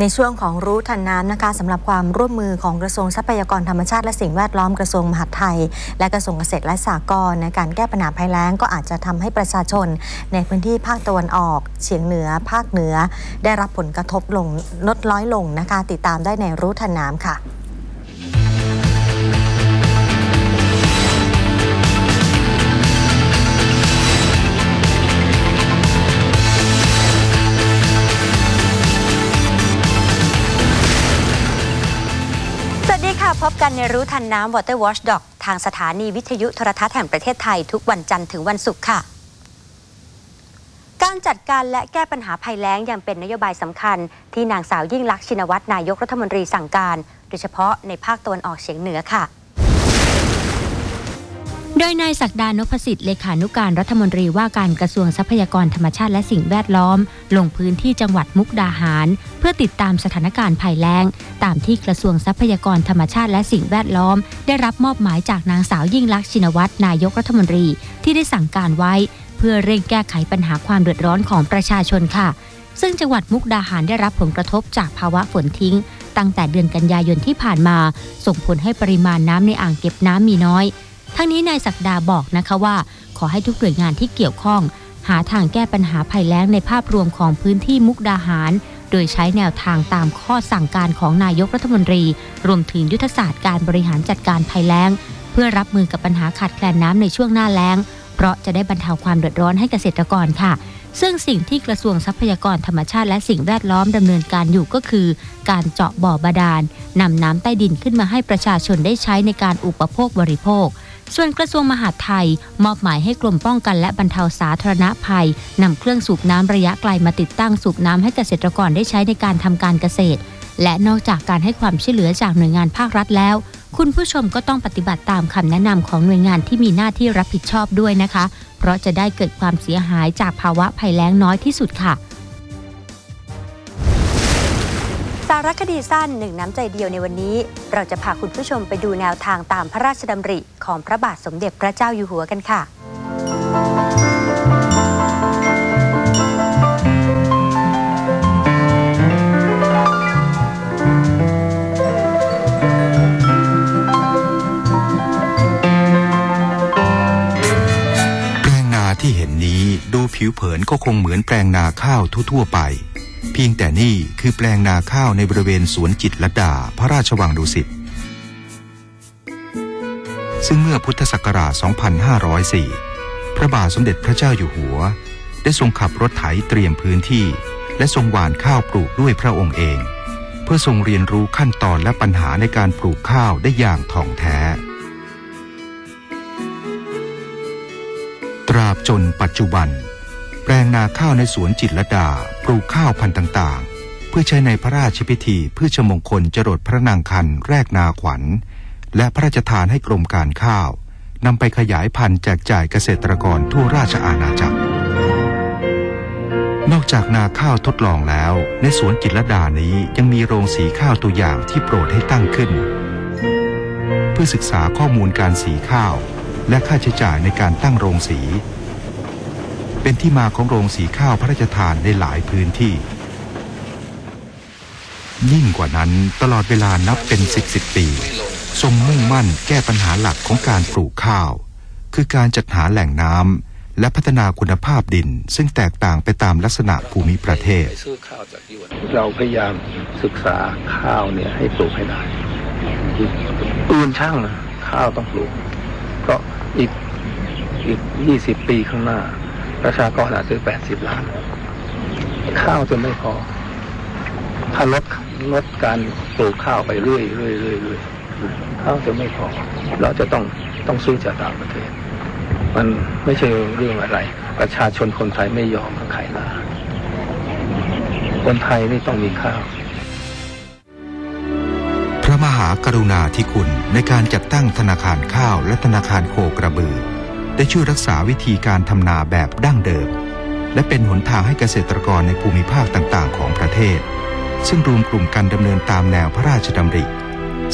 ในช่วงของรู้ทันน้ำนะคะสำหรับความร่วมมือของกระทรวงทรัพยากรธรรมชาติและสิ่งแวดล้อมกระทรวงมหาดไทย และกระทรวงเกษตรและสหกรณ์ในการแก้ปัญหาภัยแล้งก็อาจจะทำให้ประชาชน ในพื้นที่ภาคตะวันออก เฉียงเหนือ ภาคเหนือ ได้รับผลกระทบลงลดน้อยลงนะคะ ติดตามได้ในรู้ทันน้ำค่ะ พบกันในรู้ทันน้ำ Water Watchdog ทางสถานีวิทยุโทรทัศน์แห่งประเทศไทยทุกวันจันทร์ถึงวันศุกร์ค่ะ การจัดการและแก้ปัญหาภัยแล้งยังเป็นนโยบายสำคัญ ที่นางสาวยิ่งลักษณ์ชินวัตรนายกรัฐมนตรีสั่งการ โดยเฉพาะในภาคตะวันออกเฉียงเหนือค่ะ โดยนายศักดานพสิทธิ์เลขานุการรัฐมนตรีว่าการกระทรวงทรัพยากรธรรมชาติและสิ่งแวดล้อม ลงพื้นที่จังหวัดมุกดาหาร เพื่อติดตามสถานการณ์ภัยแล้ง ตามที่กระทรวงทรัพยากรธรรมชาติและสิ่งแวดล้อม ได้รับมอบหมายจากนางสาวยิ่งลักษณ์ชินวัตรนายกรัฐมนตรีที่ได้สั่งการไว้ เพื่อเร่งแก้ไขปัญหาความเดือดร้อนของประชาชนค่ะ ซึ่งจังหวัดมุกดาหารได้รับผลกระทบจากภาวะฝนทิ้ง ตั้งแต่เดือนกันยายนที่ผ่านมา ส่งผลให้ปริมาณน้ำในอ่างเก็บน้ำมีน้อย ทั้งนี้นายศักดาบอกนะคะว่า ขอให้ทุกหน่วยงานที่เกี่ยวข้อง หาทางแก้ปัญหาภัยแล้งในภาพรวมของพื้นที่มุกดาหาร โดยใช้แนวทางตามข้อสั่งการของนายกรัฐมนตรี รวมถึงยุทธศาสตร์การบริหารจัดการภัยแล้ง เพื่อรับมือกับปัญหาขาดแคลนน้ำในช่วงหน้าแล้ง เพราะจะได้บรรเทาความเดือดร้อนให้เกษตรกรค่ะซึ่งสิ่งที่กระทรวงทรัพยากรธรรมชาติและสิ่งแวดล้อมดำเนินการอยู่ก็คือ การเจาะบ่อบาดาลนำน้ำใต้ดินขึ้นมาให้ประชาชนได้ใช้ในการอุปโภคบริโภค ส่วนกระทรวงมหาดไทย มอบหมายให้กรมป้องกันและบรรเทาสาธารณภัยนำเครื่องสูบน้ำระยะไกลมาติดตั้งสูบน้ำให้เกษตรกรได้ใช้ในการทำการเกษตร และนอกจากการให้ความช่วยเหลือจากหน่วยงานภาครัฐแล้ว คุณผู้ชมก็ต้องปฏิบัติตามคำแนะนำของหน่วยงานที่มีหน้าที่รับผิดชอบด้วยนะคะ เพราะจะได้เกิดความเสียหายจากภาวะภัยแล้งน้อยที่สุดค่ะ สารคดีสั้นหนึ่งน้ำใจเดียวในวันนี้ เราจะพาคุณผู้ชมไปดูแนวทางตามพระราชดำริของพระบาทสมเด็จพระเจ้าอยู่หัวกันค่ะ แปลงนาที่เห็นนี้ดูผิวเผินก็คงเหมือนแปลงนาข้าวทั่ว ๆ ไป เพียงแต่นี่คือแปลงนาข้าวในบริเวณสวนจิตรลดาพระราชวังดุสิต ซึ่งเมื่อพุทธศักราช 2504 พระบาทสมเด็จพระเจ้าอยู่หัว ได้ทรงขับรถไถเตรียมพื้นที่ และทรงหว่านข้าวปลูกด้วยพระองค์เอง เพื่อทรงเรียนรู้ขั้นตอนและปัญหาในการปลูกข้าวได้อย่างถ่องแท้ ตราบจนปัจจุบัน ปลงนาข้าวในสวนจิตรดา ปลูกข้าวพันธุ์ต่างๆ เพื่อใช้ในพระราชพิธีเพื่อชมงคลจรดพระนางคันแรกนาขวัญ และพระราชทานให้กรมการข้าวนำไปขยายพันธุ์แจกจ่ายเกษตรกรทั่วราชอาณาจักร นอกจากนาข้าวทดลองแล้ว ในสวนจิตรดานี้ยังมีโรงสีข้าวตัวอย่างที่โปรดให้ตั้งขึ้น เพื่อศึกษาข้อมูลการสีข้าว และค่าใช้จ่ายในการตั้งโรงสี เป็นที่มาของโรงสีข้าวพระราชทานในหลายพื้นที่ ยิ่งกว่านั้นตลอดเวลานับเป็นสิบสิบปีทรงมุ่งมั่นแก้ปัญหาหลักของการปลูกข้าว คือการจัดหาแหล่งน้ำและพัฒนาคุณภาพดิน ซึ่งแตกต่างไปตามลักษณะภูมิประเทศ เราพยายามศึกษาข้าวเนี่ยให้ปลูกให้ได้ปืนช่างนะข้าวต้องปลูกก็อีกอีกยี่สิบปีข้างหน้า ประชากรอาจจะแปดสิบล้าน ข้าวจะไม่พอ ถ้าลดลดการปลูกข้าวไปเรื่อยเรื่อยเรื่อยเรื่อยข้าวจะไม่พอ เราจะต้องต้องซื้อจากต่างประเทศ มันไม่ใช่เรื่องอะไร ประชาชนคนไทยไม่ยอมขายนาคนไทยนี่ต้องมีข้าว พระมหากรุณาธิคุณในการจัดตั้งธนาคารข้าวและธนาคารโคกระบือ ได้ช่วยรักษาวิธีการทำนาแบบดั้งเดิม และเป็นหนทางให้เกษตรกรในภูมิภาคต่างๆ ของประเทศ ซึ่งรวมกลุ่มกันดำเนินตามแนวพระราชดำริ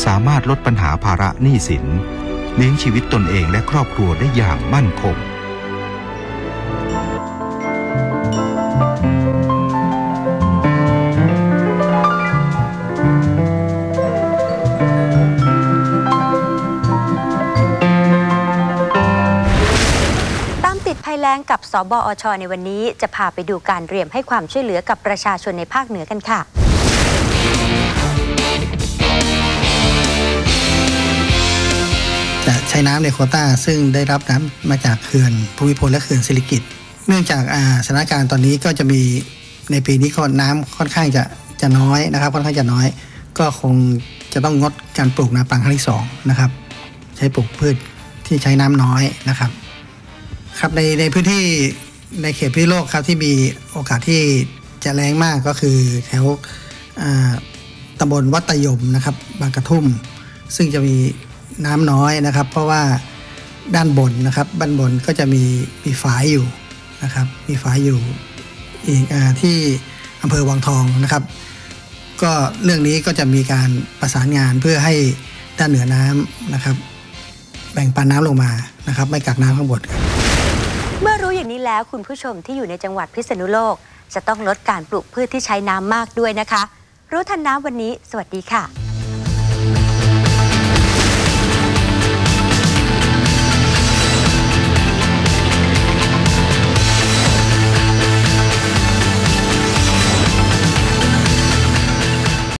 สามารถลดปัญหาภาระหนี้สิน เลี้ยงชีวิตตนเองและครอบครัวได้อย่างมั่นคง กับสบอช ในวันนี้จะพาไปดูการเตรียมให้ความช่วยเหลือกับประชาชนในภาคเหนือกันค่ะ จะใช้น้ำในโควต้า ซึ่งได้รับน้ำมาจากเขื่อนภูมิพลและเขื่อนสิริกิติ์เนื่องจากอ่าสถานการณ์ตอนนี้ก็จะมีในปีนี้ก็น้ำค่อนข้างจะจะน้อยนะครับ ค่อนข้างจะน้อย ก็คงจะต้องงดการปลูกนาปังครั้งที่สองนะครับ ใช้ปลูกพืชที่ใช้น้ำน้อยนะครับ ครับในในพื้นที่ในเขตพิโลกครับที่มีโอกาสที่จะแรงมากก็คือแถวตำบลวัดตะยมนะครับบางกระทุ่ม ซึ่งจะมีน้ำน้อยนะครับ เพราะว่าด้านบนนะครับด้านบนก็จะมีมีฝายอยู่นะครับมีฝายอยู่อีกอที่อำเภอวังทองนะครับ ก็เรื่องนี้ก็จะมีการประสานงานเพื่อให้ด้านเหนือน้ำนะครับ แบ่งปันน้ำลงมานะครับ ไม่กักน้ำข้างบนครับ เมื่อรู้อย่างนี้แล้วคุณผู้ชมที่อยู่ในจังหวัดพิษณุโลก จะต้องลดการปลูกพืชที่ใช้น้ำมากด้วยนะคะ รู้ทันน้ำวันนี้ สวัสดีค่ะ